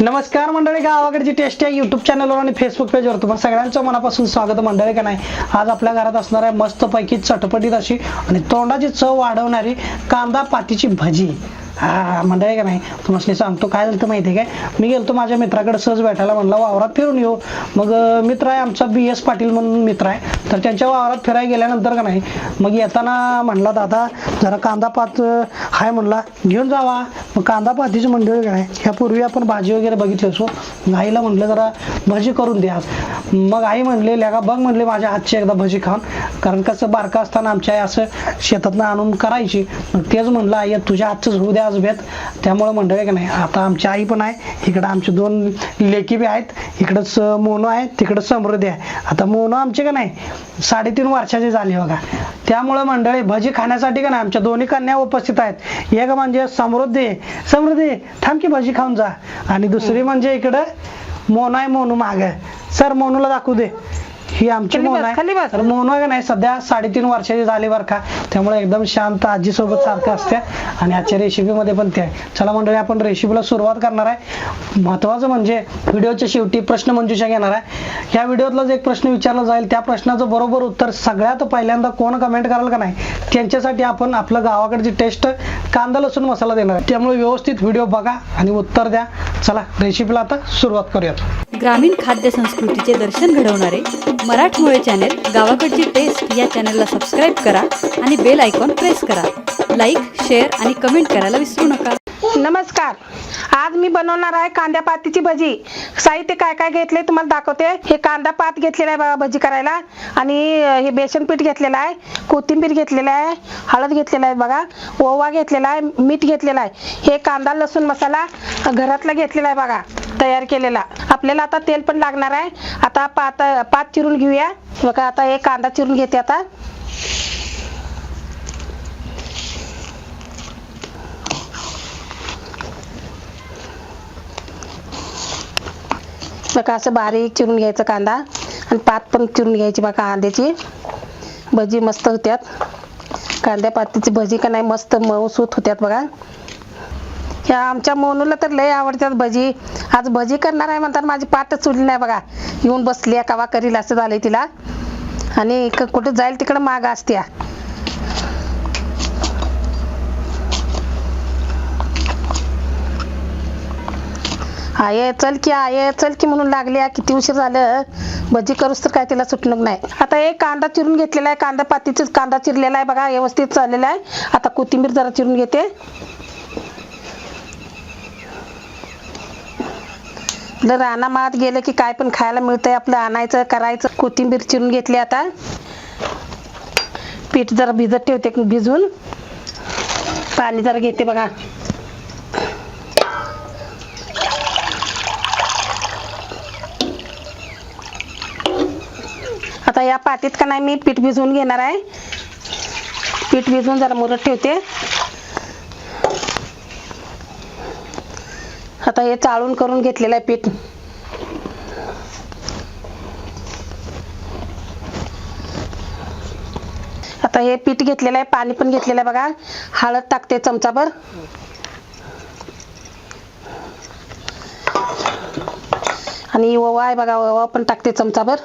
नमस्कार मंडळी गावाकडची टेस्ट आहे युट्यूब चॅनलवर आणि फेसबुक पेजवर तुम्हाला सगळ्यांचं मनापासून स्वागत मंडळी का नाही? आज आपल्या घरात असणार आहे मस्तपैकी चटपटीत अशी आणि तोंडाची चव वाढवणारी कांदा पातीची भजी. हा मंडळी का नाही? तुम्हाला सांगतो काय झालं माहिती आहे काय? मी गेलतो माझ्या मित्राकडे सहज भेटायला म्हणला वावरात फिरून येऊ. मग मित्र आहे आमचा बी एस पाटील म्हणून मित्र आहे. तर त्यांच्या वावरात फिरायला गेल्यानंतर का नाही मग येताना म्हणला दादा जरा कांदा पात आहे हाय म्हणला घेऊन जावा. मग कांदा पातीची मंडळी काय ह्यापूर्वी आपण भाजी वगैरे बघितली असो आईला म्हणलं जरा भाजी करून द्या. मग आई म्हणले लेका बघ म्हणले माझ्या हातची एकदा भजी खाऊन. कारण कसं बारका असताना आमच्या आई असं शेतातनं आणून करायची. मग तेच म्हणलं आई तुझ्या हातचंच होऊ द्या आज भेट. त्यामुळं मंडळी का नाही आता आमची आई पण आहे. इकडं आमचे दोन लेकी बी आहेत. इकडंच मोनो आहे. तिकडं समृद्धी आहे. आता मोनो आमची का नाही साडेतीन वर्षाची झाली बघा. त्यामुळं मंडळी भजी खाण्यासाठी का नाही आमच्या दोन्ही कन्या उपस्थित आहेत. एक म्हणजे समृद्धी. समृद्धी थांब की भजी खाऊन जा. आणि दुसरी म्हणजे इकडं मोनो आहे मोनू माग सर मोनूला दाखवू दे. ही आमची मोन बस, खाली आहे बस. मोनू आहे का नाही सध्या साडेतीन वर्षाची झाली बरं का. त्यामुळे एकदम शांत आजी सोबत सारखं असते. आणि आजच्या रेसिपीमध्ये पण ते आहे. चला मंडळी आपण रेसिपीला सुरुवात करणार आहे. महत्वाचं म्हणजे व्हिडिओच्या शेवटी प्रश्न मंजुषा घेणार आहे. ह्या व्हिडिओतलाच एक प्रश्न विचारला जाईल त्या प्रश्नाचं बरोबर उत्तर सगळ्यात पहिल्यांदा कोण कमेंट कराल का नाही त्यांच्यासाठी आपण आपलं गावाकडची टेस्ट कांदा लसूण मसाला देणार आहे. त्यामुळे व्यवस्थित व्हिडिओ बघा आणि उत्तर द्या. चला रेसिपीला आता सुरुवात करूयात. ग्रामीण खाद्य संस्कृतीचे दर्शन घडवणारे मराठमोळे चॅनेल गावाकडची टेस्ट या चॅनलला सबस्क्राईब करा आणि बेल आयकॉन प्रेस करा. लाईक शेअर आणि कमेंट करायला विसरू नका. नमस्कार. आज मी बनवणार आहे कांद्या पातीची भजी. साहित्य काय काय घेतले तुम्हाला दाखवते. हे कांदा पात घेतलेला आहे बाबा भजी करायला. आणि हे बेसन पीठ घेतलेलं आहे. कोथिंबीर घेतलेलं आहे. हळद घेतलेला आहे बघा. ओवा घेतलेला आहे. मीठ घेतलेला आहे. हे कांदा लसूण मसाला घरातला घेतलेला आहे बघा. तयार केलेला. आपल्याला आता तेल पण लागणार आहे. आता पात पात चिरून घेऊया. बघा आता हे कांदा चिरून घेते आता. बघा असं बारीक चिरून घ्यायचं कांदा आणि पात पण चिरून घ्यायची बघा कांद्याची. भजी मस्त होत्यात. कांद्या पातीची भजी का नाही मस्त मऊसूत होत्यात बघा. ह्या आमच्या मोनूला तर लय आवडतात भजी. आज भजी करणार आहे म्हणतात माझी पाटच सुटली नाही बघा. येऊन बसली आहे, कवा करील असं झालंय तिला. आणि क- जाईल तिकडं माग असत्या. आये चल की आये चल की म्हणून लागली आहे. किती उशीर झालं. भजी करूस तर काय तिला सुटणं नाही. आता एक कांदा चिरून घेतलेला आहे कांदा पातीचा कांदा चिरलेला आहे बघा व्यवस्थित चाललेला आहे. आता कोथिंबीर जरा चिरून घेते. आपलं रानामाळात गेलं की काय पण खायला मिळतंय आपलं आणायचं करायचं. कोथिंबीर चिरून घेतली आता. पीठ जरा भिजत ठेवते भिजून. पाणी जरा घेते बघा. या पातीत का नाही मी पीठ भिजवून घेणार आहे. पीठ भिजवून जरा मुरत ठेवते. आता हे चाळून करून घेतलेलं आहे पीठ. आता हे पीठ घेतलेलं आहे पाणी पण घेतलेलं आहे बघा. हळद टाकते चमचाभर. आणि ओवा आहे बघा ओवा पण टाकते चमचाभर.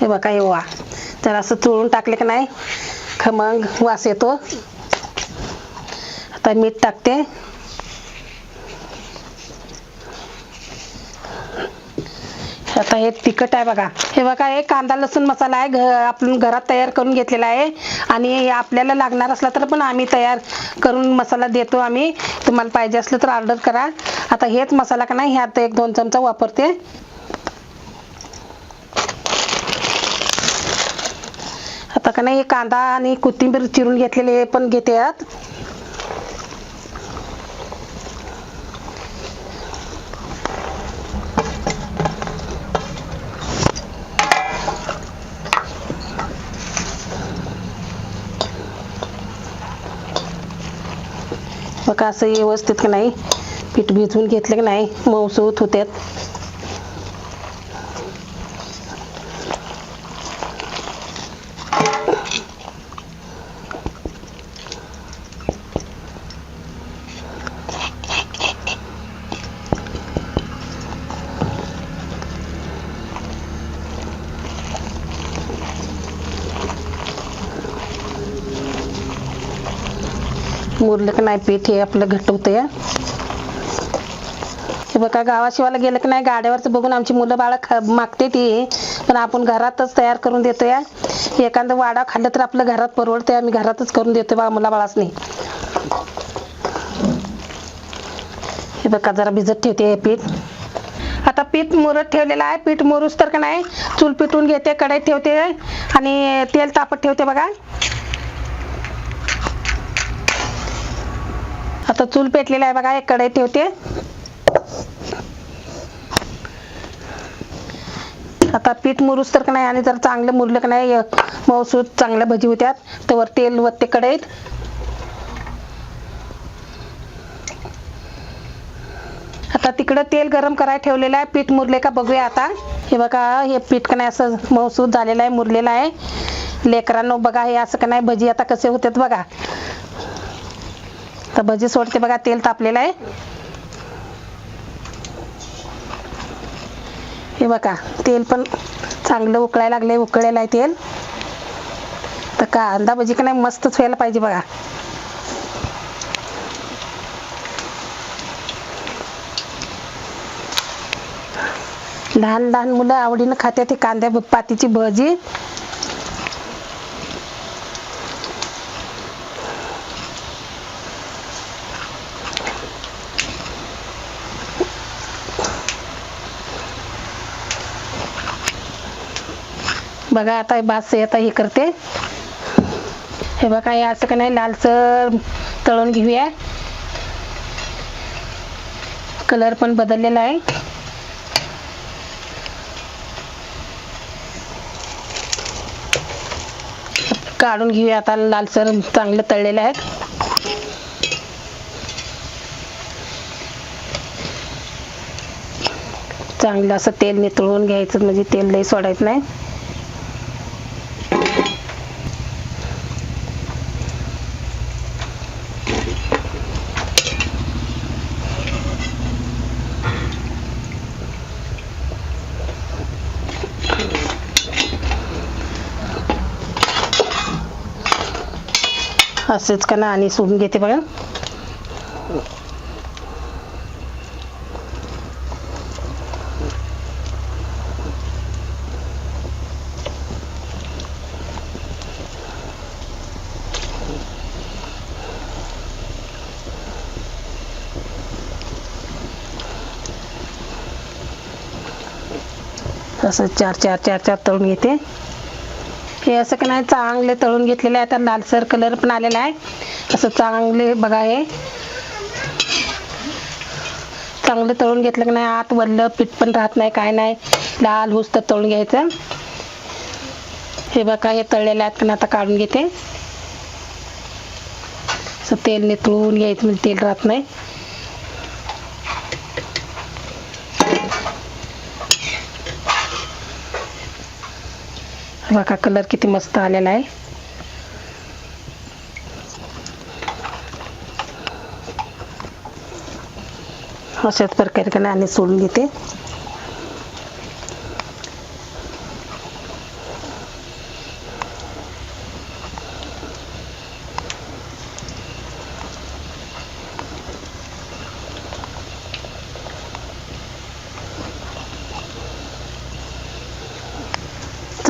हे बघा हे वा तर असं चोळून टाकले की नाही खमंग वास येतो. आता मीठ टाकते. आता हे तिखट आहे बघा. हे बघा हे कांदा लसूण मसाला आहे घ आपण घरात तयार करून घेतलेला आहे. आणि हे आपल्याला लागणार असला तर पण आम्ही तयार करून मसाला देतो आम्ही. तुम्हाला पाहिजे असलं तर ऑर्डर करा. आता हेच मसाला का नाही ह्यात एक दोन चमचा वापरते. आता का नाही कांदा आणि कोथिंबीर चिरून घेतलेले पण घेते आत. बघा असं व्यवस्थित का नाही पीठ भिजवून घेतलं की नाही मऊसूत होत्यात. मुरलं की नाही पीठ हे आपलं घट्ट होतं हे बघा गावाशिवाला गेलं की नाही गाड्यावरचं बघून आमची मुलं बाळं ख मागते ती. पण आपण घरातच तयार करून देतो या एखादं वाडा खाल्लं तर आपलं घरात परवडते आम्ही घरातच करून देतोय बा मुला बाळासनी. हे बघा जरा भिजत ठेवते हे पीठ. आता पीठ मुरत ठेवलेलं आहे. पीठ मुरूस तर का नाही चूल पिटून घेते कढईत ठेवते आणि तेल तापत ठेवते बघा. तर चूल पेटलेला आहे बघा एक कढईत ठेवते. आता पीठ मुरूस तर का नाही आणि जर चांगलं मुरलं का नाही मऊसूत चांगल्या भजी होत्यात. तर तेल वत्ते कढईत. आता तिकडं तेल गरम करायला ठेवलेलं आहे. पीठ मुरले का बघूया आता. हे बघा हे पीठ का नाही असं मऊसूत झालेलं आहे मुरलेलं आहे. लेकरांनो बघा हे असं का नाही भजी आता कसे होतात बघा. तर भजी सोडते बघा तेल तापलेलं आहे. हे बघा तेल पण चांगलं उकळायला लागले उकळलेलं आहे तेल. तर कांदा भजी का नाही मस्तच व्हायला पाहिजे बघा. लहान लहान मुलं आवडीनं खात्यात ते कांद्या पातीची भजी. बघा आता हे बास आता हे करते. हे बघा हे असं का नाही लालसर तळून घेऊया. कलर पण बदललेला आहे. काढून घेऊया आता लालसर चांगलं तळलेलं आहे. चांगलं असं तेल नितळून घ्यायचं म्हणजे तेल लई सोडायचं नाही. तसेच का ना आणि सोडून घेते बघा. असं चार चार चार चार तळून घेते. हे असं का नाही चांगले तळून घेतलेले आहे आता लालसर कलर पण आलेला आहे. असं चांगले बघा हे. चांगलं तळून घेतलं की नाही आत वरलं पीठ पण राहत नाही काय नाही. लाल हुस तर तळून घ्यायचं. हे बघा हे तळलेले आहेत पण आता काढून घेते. असं तेल नितळून घ्यायचं म्हणजे तेल राहत नाही. बघा कलर किती मस्त आलेला आहे. अशाच प्रकारे का नाही आणि सोडून घेते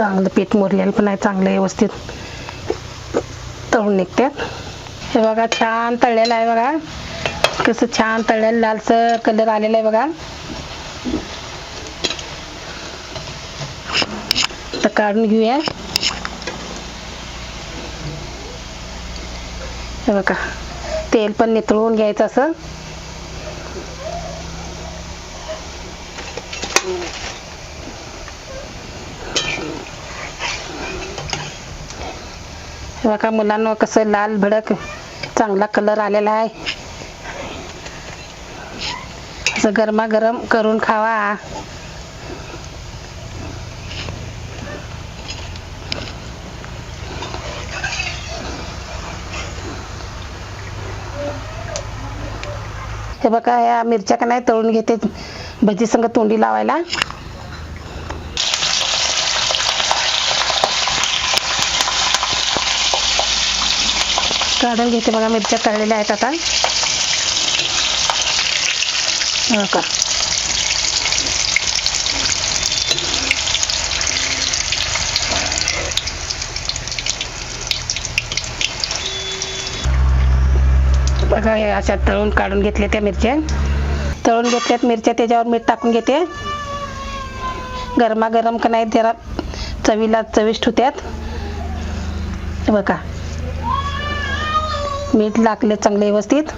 चांगलं पीठ मुरलेलं पण आहे चांगलं व्यवस्थित तळून निघतात हे बघा छान तळलेलं आहे बघा. कसं छान तळलेलं लालसर कलर आलेला आहे बघा. तर काढून घेऊया. हे बघा तेल पण नितळून घ्यायचं असं. बघा मुलांना कसं लाल भडक चांगला कलर आलेला आहे. असं गरमागरम करून खावा. हे बघा या मिरच्या का नाही तळून घेते. भजी संग तोंडी लावायला. काढून घेते बघा मिरच्या तळलेल्या आहेत आता. हो का बघा हे अशा तळून काढून घेतल्या त्या मिरच्या. तळून घेतल्यात मिरच्या त्याच्यावर मीठ टाकून घेते. गरमागरम का नाही जरा चवीला चविष्ट होत्यात. बघा. मीठ लागले चांगले व्यवस्थित.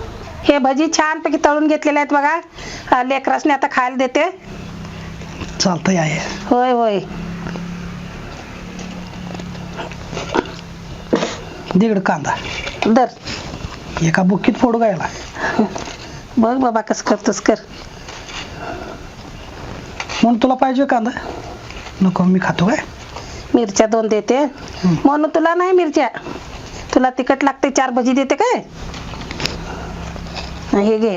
हे भजी छानपैकी तळून घेतलेले आहेत बघा. लेकरासने आता खायला देते. चालतंय आहे. होय होय. दीड कांदा. दर. एका बुक्कीत फोडू गायला बघ बाबा कसं करतोस कर. म्हणून तुला पाहिजे कांदा? नको मी खातो काय? मिरच्या दोन देते. म्हणून तुला नाही मिरच्या. तुला तिखट लागते चार भजी देते काय? हं, घे.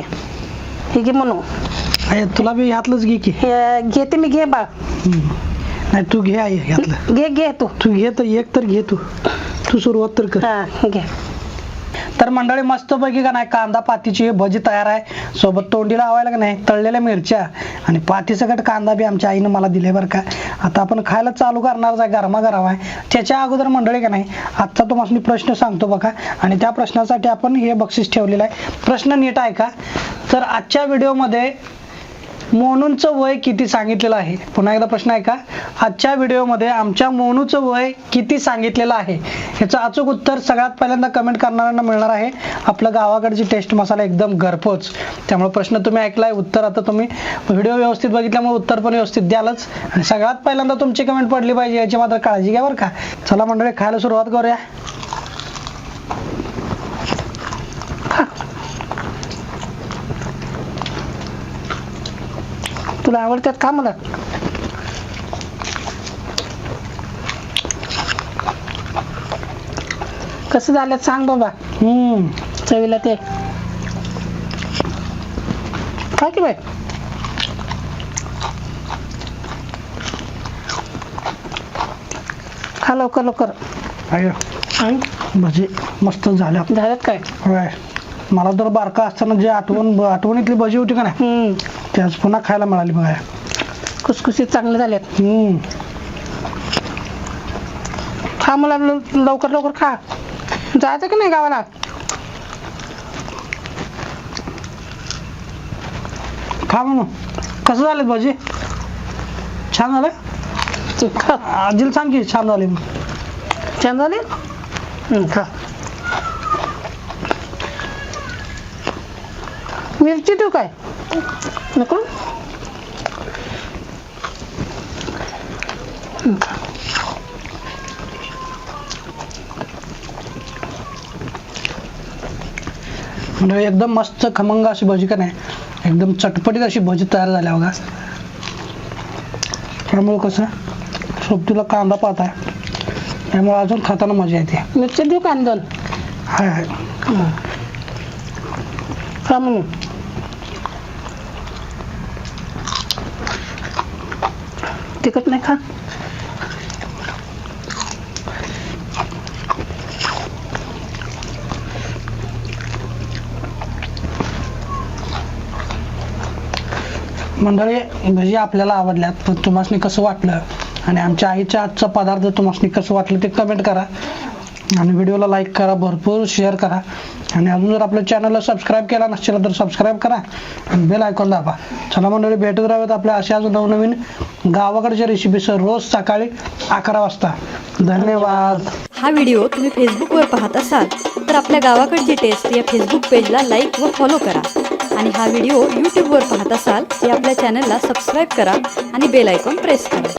हे घे म्हणू. तुला बी ह्यातलंच घे की. घेते मी घे बाळ. हम्म. नाही तू घे घे घे तू. तू घे तर एक तर घे तू. तू सुरुवात तर कर. हा घे. तर मंडळी मस्तपैकी का नाही? कांदा पातीची भजी तयार आहे. सोबत तोंडी लावायला का नाही? तळलेल्या मिरच्या आणि पातीसकट कांदा बी आमच्या आईनं मला दिले बरं का. आता आपण खायला चालू करणारच आहे गरमागरम आहे. त्याच्या अगोदर मंडळी का नाही आजचा तुम्हाला प्रश्न सांगतो बघा. आणि त्या प्रश्नासाठी आपण हे बक्षीस ठेवलेलं आहे. प्रश्न नीट आहे का तर आजच्या व्हिडिओमध्ये मोनूंचं वय किती सांगितलेलं आहे? पुन्हा एकदा प्रश्न आहे का आजच्या व्हिडिओमध्ये आमच्या मोनूचं वय किती सांगितलेलं आहे? याचं अचूक उत्तर सगळ्यात पहिल्यांदा कमेंट करणाऱ्यांना मिळणार आहे. आपलं गावाकडची टेस्ट मसाला एकदम घरपोच. त्यामुळे प्रश्न तुम्ही ऐकलाय उत्तर आता तुम्ही व्हिडिओ व्यवस्थित बघितल्यामुळे उत्तर पण व्यवस्थित द्यालच. आणि सगळ्यात पहिल्यांदा तुमची कमेंट पडली पाहिजे याची मात्र काळजी घ्या बरं का. चला मंडळी खायला सुरुवात करूया. तुला आवडतात का मला? कसं झालं सांग बाबा. हम्म चवीला ते. काय की बाय खा लवकर लवकर. आणि भजी मस्त झाल्या. झाल्यात काय? होय. मला तर बारका असताना जे आठवण आठवणीतली भजी होती का नाही हम्म. ती आज पुन्हा खायला मिळाली बघा. खुसखुशीत चांगले झालेत. हम्म. खा मला लव- लवकर लवकर खा. जायचं की नाही गावाला? खा म्हणून. कसं झाले भजी? छान झालं? खा. आजीला सांग की छान झाले छान झाले? हं, खा. मिरची देऊ काय? नको. म्हणजे एकदम मस्त खमंग अशी भजी का नाही? एकदम चटपटीत अशी भजी तयार झाल्या बघा. त्यामुळे कसं? सोबतीला कांदा पात आहे त्यामुळे अजून खाताना मजा येते. मिरची देऊ का आणि दोन हाय हाय. हं. खा म्हणून. तिखट नाही खा मंडळी भजी आपल्याला आवडल्यात पण तुम्हाला कसं वाटलं? आणि आमच्या आईच्या आजचा पदार्थ तुम्हाला कसं वाटलं ते कमेंट करा. आणि व्हिडिओला लाईक करा भरपूर शेअर करा. आणि अजून जर आपल्या चॅनलला सबस्क्राईब केला नसेल तर सबस्क्राईब करा. आणि बेल आयकॉन दाबा. चला मंडळी भेटत राहूयात आपल्या अशा नवनवीन गावाकडच्या रेसिपीसह रोज सकाळी अकरा वाजता. धन्यवाद. हा व्हिडिओ तुम्ही फेसबुकवर पाहत असाल तर आपल्या गावाकडची टेस्ट या फेसबुक पेजला लाईक व फॉलो करा. आणि हा व्हिडिओ यूट्यूबवर पाहत असाल तर आपल्या चॅनलला सबस्क्राईब करा आणि बेल आयकॉन प्रेस करा.